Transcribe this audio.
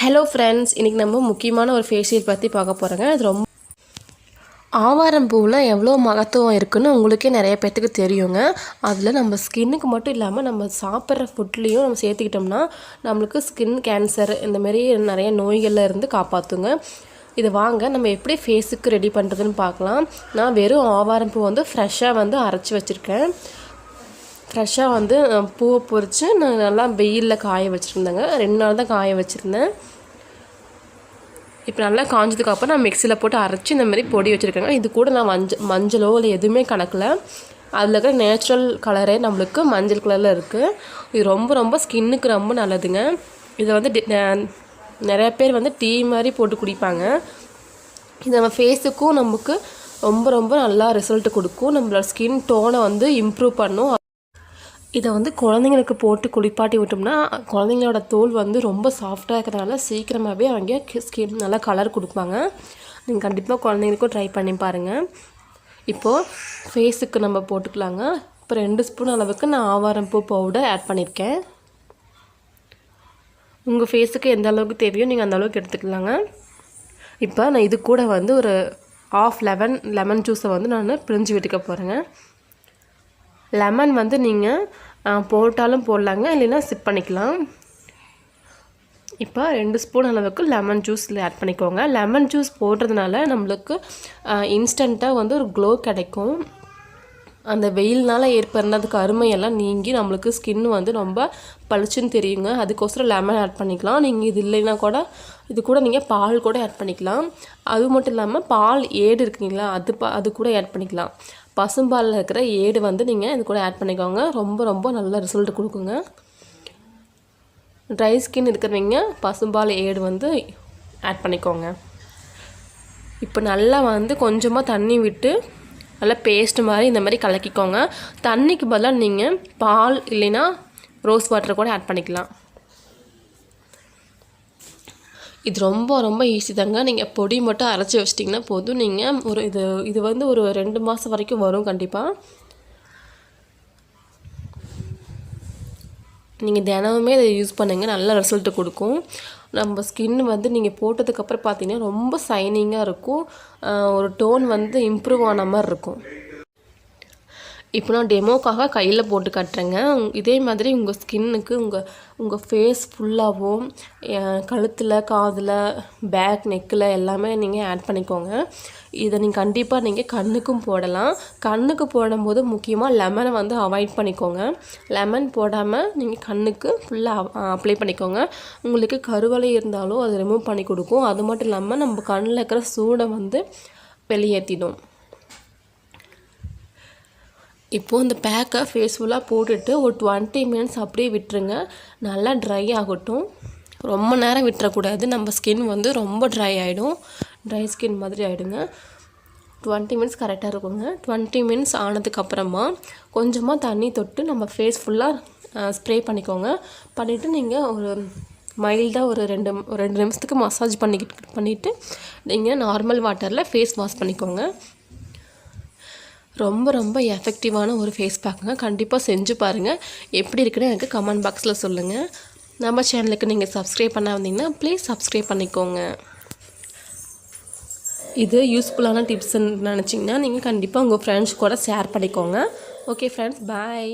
Hello friends இன்றைக்கி நம்ம முக்கியமான ஒரு ஃபேஷியல் பற்றி பார்க்க போகிறோங்க அது ரொம்ப ஆவாரம் பூவில் எவ்வளோ மகத்துவம் இருக்குதுன்னு உங்களுக்கே நிறைய பேர்த்துக்கு தெரியுங்க. அதில் நம்ம ஸ்கின்னுக்கு மட்டும் இல்லாமல் நம்ம சாப்பிட்ற ஃபுட்லேயும் நம்ம சேர்த்துக்கிட்டோம்னா நம்மளுக்கு ஸ்கின் கேன்சர் இந்தமாரி நிறைய நோய்களில் இருந்து காப்பாற்றுங்க இதை வாங்க நம்ம எப்படி ஃபேஸுக்கு ரெடி பண்ணுறதுன்னு பார்க்கலாம். நான் வெறும் ஆவாரம் பூ வந்து ஃப்ரெஷ்ஷாக வந்து அரைச்சி வச்சுருக்கேன். ஃப்ரெஷ்ஷாக வந்து பூவை பொறித்து நான் நல்லா வெயிலில் காய வச்சுருந்தேங்க. ரெண்டு நாள் தான் காய வச்சுருந்தேன். இப்போ நல்லா காஞ்சதுக்கப்புறம் நான் மிக்சியில் போட்டு அரைச்சி இந்த மாதிரி பொடி வச்சுருக்கேங்க. இது கூட நான் மஞ்சள் மஞ்சளோ இல்லை எதுவுமே கணக்கில் அதில் இருக்கிற நேச்சுரல் கலரே நம்மளுக்கு மஞ்சள் கலரில் இருக்குது இது ரொம்ப ரொம்ப ஸ்கின்னுக்கு ரொம்ப நல்லதுங்க. இதை வந்து நிறைய பேர் வந்து டீ மாதிரி போட்டு குடிப்பாங்க. இது நம்ம ஃபேஸுக்கும் நமக்கு ரொம்ப ரொம்ப நல்லா ரிசல்ட் கொடுக்கும். நம்மளோட ஸ்கின் டோனை வந்து இம்ப்ரூவ் பண்ணும். இதை வந்து குழந்தைங்களுக்கு போட்டு குளிப்பாட்டி விட்டோம்னா குழந்தைங்களோட தோல் வந்து ரொம்ப சாஃப்டாக இருக்கிறதுனால சீக்கிரமாகவே அவங்க ஸ்கின் நல்லா கலர் கொடுப்பாங்க. நீங்கள் கண்டிப்பாக குழந்தைங்களுக்கும் ட்ரை பண்ணி பாருங்கள் இப்போது ஃபேஸுக்கு நம்ம போட்டுக்கலாங்க. இப்போ ரெண்டு ஸ்பூன் அளவுக்கு நான் ஆவாரம் பூ பவுடர் ஆட் பண்ணியிருக்கேன் உங்கள் ஃபேஸுக்கு எந்த அளவுக்கு தேவையோ நீங்கள் அந்த அளவுக்கு எடுத்துக்கலாங்க. இப்போ நான் இது கூட வந்து ஒரு ஆஃப் லெமன் லெமன் ஜூஸை வந்து நான் பிழிஞ்சு விட்டுக்க போகிறேங்க லெமன் வந்து நீங்கள் போட்டாலும் போடலாங்க. இல்லைன்னா சிப் பண்ணிக்கலாம். இப்போ ரெண்டு ஸ்பூன் அளவுக்கு லெமன் ஜூஸில் ஆட் பண்ணிக்கோங்க. லெமன் ஜூஸ் போடுறதுனால நம்மளுக்கு இன்ஸ்டண்ட்டாக வந்து ஒரு க்ளோ கிடைக்கும். அந்த வெயில்னால் ஏற்படுற அந்த கருமையெல்லாம் நீங்கி நம்மளுக்கு ஸ்கின் வந்து ரொம்ப பளிச்சுன்னு தெரியுங்க. அதுக்கோசரம் லெமன் ஆட் பண்ணிக்கலாம். நீங்கள் இது இல்லைன்னா கூட இது கூட நீங்கள் பால் கூட ஆட் பண்ணிக்கலாம். அது மட்டும் இல்லாமல் பால் ஏடு இருக்குங்களா அது பா அது கூட ஆட் பண்ணிக்கலாம். பசும்பாலில் இருக்கிற ஏடு வந்து நீங்கள் இது கூட ஆட் பண்ணிக்கோங்க. ரொம்ப ரொம்ப நல்ல ரிசல்ட் கொடுக்குங்க. ட்ரை ஸ்கின் இருக்கிறவங்க பசும்பால் ஏடு வந்து ஆட் பண்ணிக்கோங்க. இப்போ நல்லா வந்து கொஞ்சமாக தண்ணி விட்டு நல்லா பேஸ்ட் மாதிரி இந்த மாதிரி கலக்கிக்கோங்க. தண்ணிக்கு பதிலாக நீங்கள் பால் இல்லைன்னா ரோஸ் வாட்டர் கூட ஆட் பண்ணிக்கலாம். இது ரொம்ப ரொம்ப ஈஸி தாங்க. நீங்கள் பொடி மட்டும் அரைச்சி வச்சிட்டிங்கன்னா போதும். நீங்கள் ஒரு இது இது வந்து ஒரு ரெண்டு மாதம் வரைக்கும் வரும் கண்டிப்பாக நீங்கள் தினமுமே இதை யூஸ் பண்ணுங்கள் நல்ல ரிசல்ட்டு கொடுக்கும். நம்ம ஸ்கின் வந்து நீங்கள் போட்டதுக்கப்புறம் பார்த்தீங்கன்னா ரொம்ப சைனிங்காக இருக்கும். ஒரு டோன் வந்து இம்ப்ரூவ் ஆன மாதிரி இருக்கும். இப்போ நான் டெமோக்காக கையில் போட்டு காட்டுறேங்க. உங்- இதே மாதிரி உங்கள் ஸ்கின்னுக்கு உங்கள் உங்கள் ஃபேஸ் ஃபுல்லாகவும் கழுத்தில் காதில் பேக் நெக்கில் எல்லாமே நீங்கள் ஆட் பண்ணிக்கோங்க. இதை நீங்கள் கண்டிப்பாக நீங்கள் கண்ணுக்கும் போடலாம். கண்ணுக்கு போடும்போது முக்கியமாக லெமனை வந்து அவாய்ட் பண்ணிக்கோங்க. லெமன் போடாமல் நீங்கள் கண்ணுக்கு ஃபுல்லாக அப்ளை பண்ணிக்கோங்க. உங்களுக்கு கருவலை இருந்தாலும் அது ரிமூவ் பண்ணி கொடுக்கும். அது மட்டும் இல்லாமல் நம்ம கண்ணில் இருக்கிற சூடை வந்து வெளியேற்றிடும் இப்போது இந்த பேக்கை ஃபேஸ் ஃபுல்லாக போட்டுட்டு ஒரு டுவெண்ட்டி மினிட்ஸ் அப்படியே விட்டுருங்க. நல்லா ட்ரை ஆகட்டும். ரொம்ப நேரம் விட்டுறக்கூடாது. நம்ம ஸ்கின் வந்து ரொம்ப ட்ரை ஆகிடும் ட்ரை ஸ்கின் மாதிரி ஆகிடுங்க டுவெண்ட்டி மினிட்ஸ் கரெக்டாக இருக்குங்க. டுவெண்ட்டி மினிட்ஸ் ஆனதுக்கப்புறமா கொஞ்சமாக தண்ணி தொட்டு நம்ம ஃபேஸ் ஃபுல்லாக ஸ்ப்ரே பண்ணிக்கோங்க. பண்ணிவிட்டு நீங்கள் ஒரு மைல்டாக ஒரு ரெண்டு ஒரு ரெண்டு நிமிஷத்துக்கு மசாஜ் பண்ணிக்கிட்டு பண்ணிவிட்டு நீங்கள் நார்மல் வாட்டரில் ஃபேஸ் வாஷ் பண்ணிக்கோங்க. ரொம்ப ரொம்ப எஃபெக்டிவான ஒரு ஃபேஸ் பேக்குங்க கண்டிப்பாக செஞ்சு பாருங்கள் எப்படி இருக்குன்னு எனக்கு கமெண்ட் பாக்ஸில் சொல்லுங்கள் நம்ம சேனலுக்கு நீங்கள் சப்ஸ்கிரைப் பண்ண வந்தீங்கன்னா ப்ளீஸ் சப்ஸ்கிரைப் பண்ணிக்கோங்க. இது யூஸ்ஃபுல்லான டிப்ஸ்ன்னு நினச்சிங்கன்னா நீங்கள் கண்டிப்பாக உங்கள் ஃப்ரெண்ட்ஸ் கூட ஷேர் பண்ணிக்கோங்க. Okay friends bye